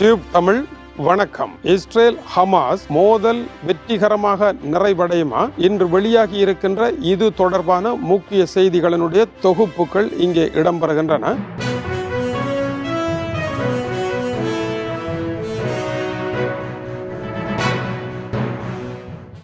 Tube Tamil வணக்கம். Israel Hamas மோதல் வெற்றிகரமாக நிறைவடையுமா? இன்று வெளியாகி இருக்கின்ற இது தொடர்பான முக்கிய செய்திகளினுடைய தொகுப்புகள் இங்கே இடம்பெறுகின்றன.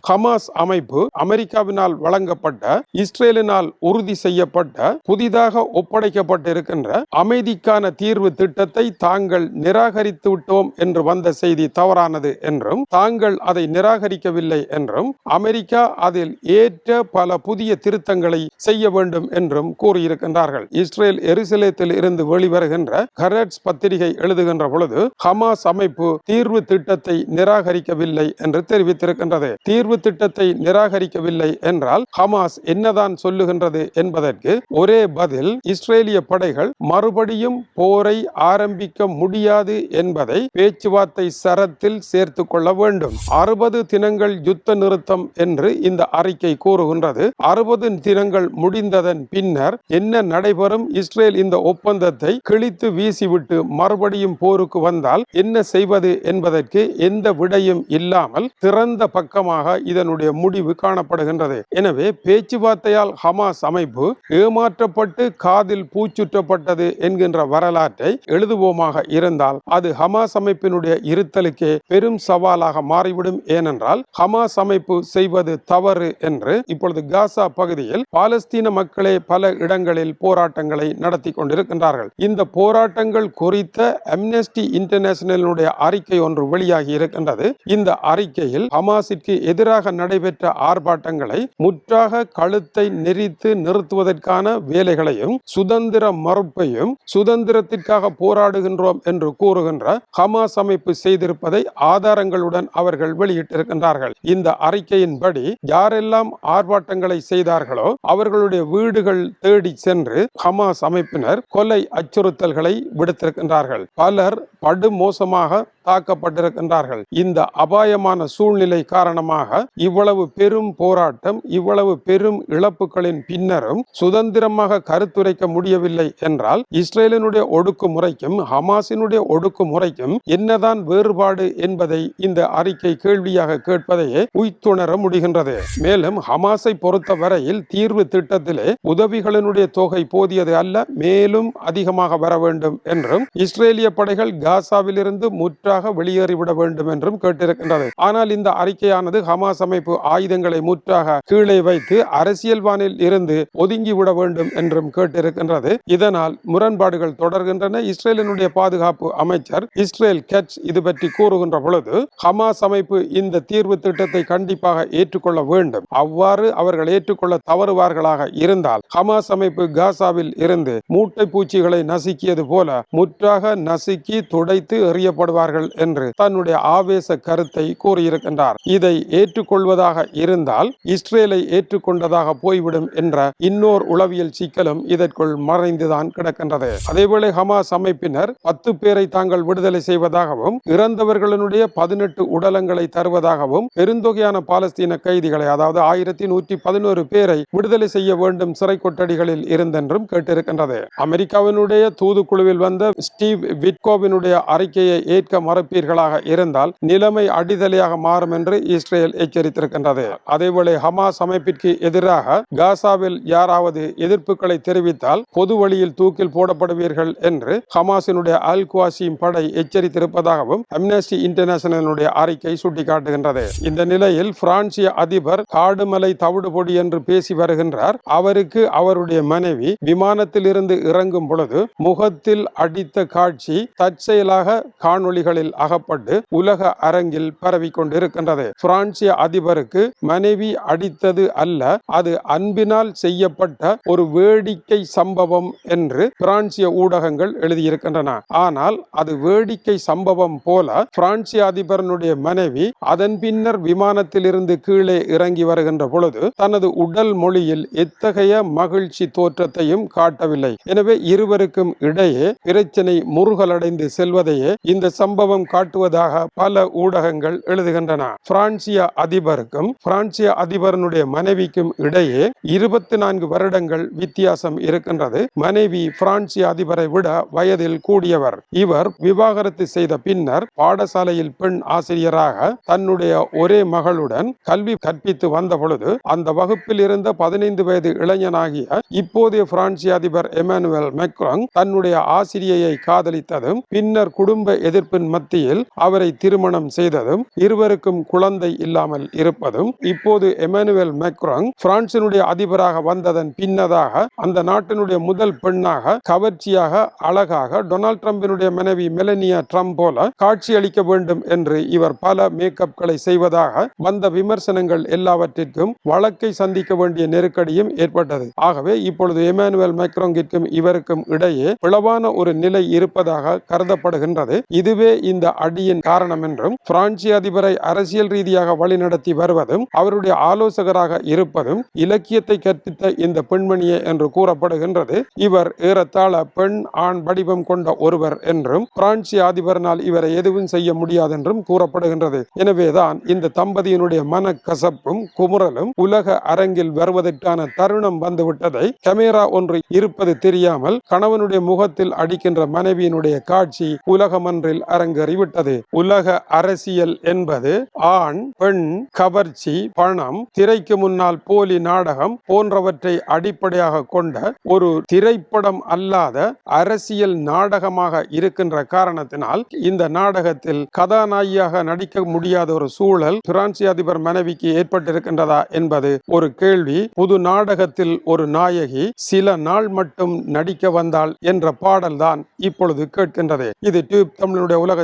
ஹமாஸ் அமைப்பு அமெரிக்காவினால் வழங்கப்பட்ட இஸ்ரேலினால் உறுதி செய்யப்பட்ட புதிதாக ஒப்படைக்கப்பட்டிருக்கின்ற அமைதிக்கான தீர்வு திட்டத்தை தாங்கள் நிராகரித்து விட்டோம் என்று வந்த செய்தி தவறானது என்றும் தாங்கள் அதை நிராகரிக்கவில்லை என்றும் அமெரிக்கா அதில் ஏற்ற பல புதிய திருத்தங்களை செய்ய வேண்டும் என்றும் கூறியிருக்கின்றார்கள். இஸ்ரேல் எருசலேத்தில் இருந்து வெளிவருகின்ற கரட்ஸ் பத்திரிகை எழுதுகின்ற பொழுது ஹமாஸ் அமைப்பு தீர்வு திட்டத்தை நிராகரிக்கவில்லை என்று தெரிவித்திருக்கின்றது. தீர்வு திட்டத்தை நிராகரிக்கவில்லை என்றால் ஹமாஸ் என்னதான் சொல்லுகின்றது என்பதற்கு ஒரே பதில் இஸ்ரேலிய படைகள் மறுபடியும் போரை ஆரம்பிக்க முடியாது என்பதை பேச்சுவார்த்தை சரத்தில் சேர்த்து கொள்ள வேண்டும். அறுபது தினங்கள் யுத்த நிறுத்தம் என்று இந்த அறிக்கை கூறுகின்றது. அறுபது தினங்கள் முடிந்ததன் பின்னர் என்ன நடைபெறும்? இஸ்ரேல் இந்த ஒப்பந்தத்தை கிழித்து வீசிவிட்டு மறுபடியும் போருக்கு வந்தால் என்ன செய்வது என்பதற்கு எந்த விடையும் இல்லாமல் திறந்த பக்கமாக இதனுடைய முடிவு காணப்படுகின்றது. எனவே பேச்சுவார்த்தையால் ஹமாஸ் அமைப்பு ஏமாற்றப்பட்டு காதில் பூச்சுற்றப்பட்டது என்கின்ற வரலாற்றை எழுதுவோமாக இருந்தால் அது ஹமாஸ் அமைப்பினுடைய இருத்தலுக்கே பெரும் சவாலாக மாறிவிடும். ஏனென்றால் ஹமாஸ் அமைப்பு செய்வது தவறு என்று இப்பொழுது காசா பகுதியில் பாலஸ்தீன மக்களே பல இடங்களில் போராட்டங்களை நடத்தி கொண்டிருக்கின்றார்கள். இந்த போராட்டங்கள் குறித்த அம்னெஸ்டி இன்டர்நேஷனலுடைய அறிக்கை ஒன்று வெளியாகி இருக்கின்றது. இந்த அறிக்கையில் ஹமாஸிற்கு எதிராக எதிராக நடைபெற்ற ஆர்ப்பாட்டங்களை முற்றாக கழுத்தை நெறித்து நிறுத்துவதற்கான வேலைகளையும் சுதந்திர மறுப்பையும் சுதந்திரத்திற்காக போராடுகின்றோம் என்று கூறுகின்ற ஹமாஸ் அமைப்பு செய்திருப்பதை ஆதாரங்களுடன் அவர்கள் வெளியிட்டிருக்கின்றார்கள். இந்த அறிக்கையின்படி யாரெல்லாம் ஆர்ப்பாட்டங்களை செய்தார்களோ அவர்களுடைய வீடுகள் தேடி சென்று ஹமாஸ் அமைப்பினர் கொலை அச்சுறுத்தல்களை விடுத்திருக்கின்றார்கள். பலர் படுமோசமாக தாக்கப்பட்டிருக்கின்றார்கள். இந்த அபாயமான சூழ்நிலை காரணமாக இவ்வளவு பெரும் போராட்டம் இவ்வளவு பெரும் இழப்புகளின் பின்னரும் சுதந்திரமாக கருத்துரைக்க முடியவில்லை என்றால் இஸ்ரேலினுடைய ஒடுக்குமுறைக்கும் ஹமாஸினுடைய ஒடுக்குமுறைக்கும் என்னதான் வேறுபாடு என்பதை இந்த அறிக்கை கேள்வியாக கேட்பதையே உய்த்துணர முடிகின்றது. மேலும் ஹமாஸை பொறுத்த வரையில் தீர்வு திட்டத்திலே உதவிகளினுடைய தொகை போதியது அல்ல மேலும் அதிகமாக வர வேண்டும் என்றும் இஸ்ரேலிய படைகள் காசாவிலிருந்து முற்ற முற்றாக வெளியேறிவிட வேண்டும் என்றும் கேட்டிருக்கின்றது. ஆனால் இந்த அறிக்கையானது ஹமாஸ் அமைப்பு ஆயுதங்களை முற்றாக கீழே வைத்து அரசியல்வானில் இருந்து ஒதுங்கிவிட வேண்டும் என்றும் கேட்டிருக்கின்றது. இதனால் முரண்பாடுகள் தொடர்கின்றன. இஸ்ரேலினுடைய பாதுகாப்பு அமைச்சர் இஸ்ரேல் கெட்ச் இது பற்றி கூறுகின்ற பொழுது ஹமாஸ் அமைப்பு இந்த தீர்வு திட்டத்தை கண்டிப்பாக ஏற்றுக்கொள்ள வேண்டும். அவ்வாறு அவர்கள் ஏற்றுக்கொள்ள தவறுவார்களாக இருந்தால் ஹமாஸ் அமைப்பு காசாவில் இருந்து மூட்டை பூச்சிகளை நசுக்கியது போல முற்றாக நசுக்கி துடைத்து எறியப்படுவார்கள் கொள்ளுங்கள் என்று தன்னுடைய ஆவேச கருத்தை கூறியிருக்கின்றார். இதை ஏற்றுக்கொள்வதாக இருந்தால் இஸ்ரேலை ஏற்றுக்கொண்டதாக போய்விடும் என்ற இன்னோர் உளவியல் சிக்கலும் இதற்குள் மறைந்துதான் கிடக்கின்றது. அதேவேளை ஹமாஸ் அமைப்பினர் பத்து பேரை தாங்கள் விடுதலை செய்வதாகவும் இறந்தவர்களுடைய பதினெட்டு உடலங்களை தருவதாகவும் பெருந்தொகையான பாலஸ்தீன கைதிகளை அதாவது ஆயிரத்தி நூற்றி பதினோரு பேரை விடுதலை செய்ய வேண்டும் சிறை கொட்டடிகளில் இருந்தென்றும் கேட்டிருக்கின்றது. அமெரிக்காவினுடைய தூதுக்குழுவில் வந்த ஸ்டீவ் விட்கோவினுடைய அறிக்கையை ஏற்க மறுப்பீர்களாக இருந்தால் நிலைமை அடிதலையாக மாறும் என்று இஸ்ரேல் எச்சரித்திருக்கின்றது. அதேவேளை ஹமாஸ் அமைப்பிற்கு எதிராக காசாவில் யாராவது எதிர்ப்புகளை தெரிவித்தால் பொது வழியில் தூக்கில் போடப்படுவீர்கள் என்று ஹமாஸினுடைய அல் குவாசிம் படை எச்சரித்திருப்பதாகவும் அம்னஸ்டி இன்டர்நேஷனலுடைய அறிக்கை சுட்டிக்காட்டுகின்றது. இந்த நிலையில் பிரான்சிய அதிபர் காடுமலை தவிடுபொடி என்று பேசி வருகின்றார். அவருக்கு அவருடைய மனைவி விமானத்தில் இருந்து இறங்கும் பொழுது முகத்தில் அடித்த காட்சி தற்செயலாக காணொளிகளில் அகப்பட்டு உலக அரங்கில் பரவி கொண்டிருக்கின்றது பிரான்சிய அதிபருக்கு மனைவி அடித்தது அல்ல அது அன்பினால் செய்யப்பட்ட ஒரு வேடிக்கை சம்பவம் என்று பிரான்சிய ஊடகங்கள் எழுதியிருக்கின்றன. ஆனால் அது வேடிக்கை சம்பவம் போல பிரான்சிய அதிபரனுடைய மனைவி அதன் பின்னர் விமானத்தில் இருந்து கீழே இறங்கி வருகின்ற பொழுது தனது உடல் மொழியில் எத்தகைய மகிழ்ச்சி தோற்றத்தையும் காட்டவில்லை. எனவே இருவருக்கும் இடையே பிரச்சனை முருகலடைந்து செல்வதையே இந்த சம்பவம் ஆர்வம் காட்டுவதாக பல ஊடகங்கள் எழுதுகின்றன. பிரான்சிய அதிபருக்கும் பிரான்சிய அதிபரனுடைய மனைவிக்கும் இடையே இருபத்தி நான்கு வருடங்கள் வித்தியாசம் இருக்கின்றது. மனைவி பிரான்சிய அதிபரை விட வயதில் கூடியவர். இவர் விவாகரத்து செய்த பின்னர் பாடசாலையில் பெண் ஆசிரியராக தன்னுடைய ஒரே மகளுடன் கல்வி கற்பித்து வந்த பொழுது அந்த வகுப்பில் இருந்த பதினைந்து வயது இளைஞனாகிய இப்போதைய பிரான்சிய அதிபர் எமானுவேல் மெக்ராங் தன்னுடைய ஆசிரியையை காதலித்ததும் பின்னர் குடும்ப எதிர்ப்பின் மத்தியில் அவரை திருமணம் செய்ததும் இருவருக்கும் குழந்தை இல்லாமல் இருப்பதும் இப்போது எமானுவேல் மெக்ராங் பிரான்சினுடைய அதிபராக வந்ததன் பின்னதாக அந்த நாட்டினுடைய முதல் பெண்ணாக கவர்ச்சியாக அழகாக டொனால்ட் ட்ரம்பினுடைய மனைவி மெலனியா ட்ரம்ப் போல காட்சியளிக்க வேண்டும் என்று இவர் பல மேக்கப்களை செய்வதாக வந்த விமர்சனங்கள் எல்லாவற்றிற்கும் வழக்கை சந்திக்க வேண்டிய நெருக்கடியும் ஏற்பட்டது. ஆகவே இப்பொழுது எமானுவேல் மெக்ரோங்கிற்கும் இவருக்கும் இடையே பிளவான ஒரு நிலை இருப்பதாக கருதப்படுகின்றது. இதுவே இந்த அடியின் காரணம் என்றும் பிரான்சிய அதிபரை அரசியல் ரீதியாக வழிநடத்தி வருவதும் அவருடைய ஆலோசகராக இருப்பதும் இலக்கியத்தை கற்பித்த இந்த பெண்மணியே என்று கூறப்படுகின்றது. இவர் ஏறத்தாழ பெண் ஆண் வடிவம் கொண்ட ஒருவர் என்றும் பிரான்சிய அதிபரனால் இவரை எதுவும் செய்ய முடியாது என்றும் கூறப்படுகின்றது. எனவேதான் இந்த தம்பதியினுடைய மன கசப்பும் குமுறலும் உலக அரங்கில் வருவதற்கான தருணம் வந்துவிட்டதை கமேரா ஒன்று இருப்பது தெரியாமல் கணவனுடைய முகத்தில் அடிக்கின்ற மனைவியினுடைய காட்சி உலகமன்றில் அரங்கேறிவிட்டது உலக அரசியல் என்பது ஆண் பெண் கவர்ச்சி பணம் திரைக்கு முன்னால் போலி நாடகம் போன்றவற்றை அடிப்படையாக கொண்ட ஒரு திரைப்படம் அல்லாத அரசியல் நாடகமாக இருக்கின்ற காரணத்தினால் இந்த நாடகத்தில் கதாநாயகியாக நடிக்க முடியாத ஒரு சூழல் பிரான்சி அதிபர் மனைவிக்கு ஏற்பட்டிருக்கின்றதா என்பது ஒரு கேள்வி. புது நாடகத்தில் ஒரு நாயகி சில நாள் மட்டும் நடிக்க வந்தாள் என்ற பாடல்தான் இப்பொழுது கேட்கின்றது. இது டியூப் தமிழனுடைய உலக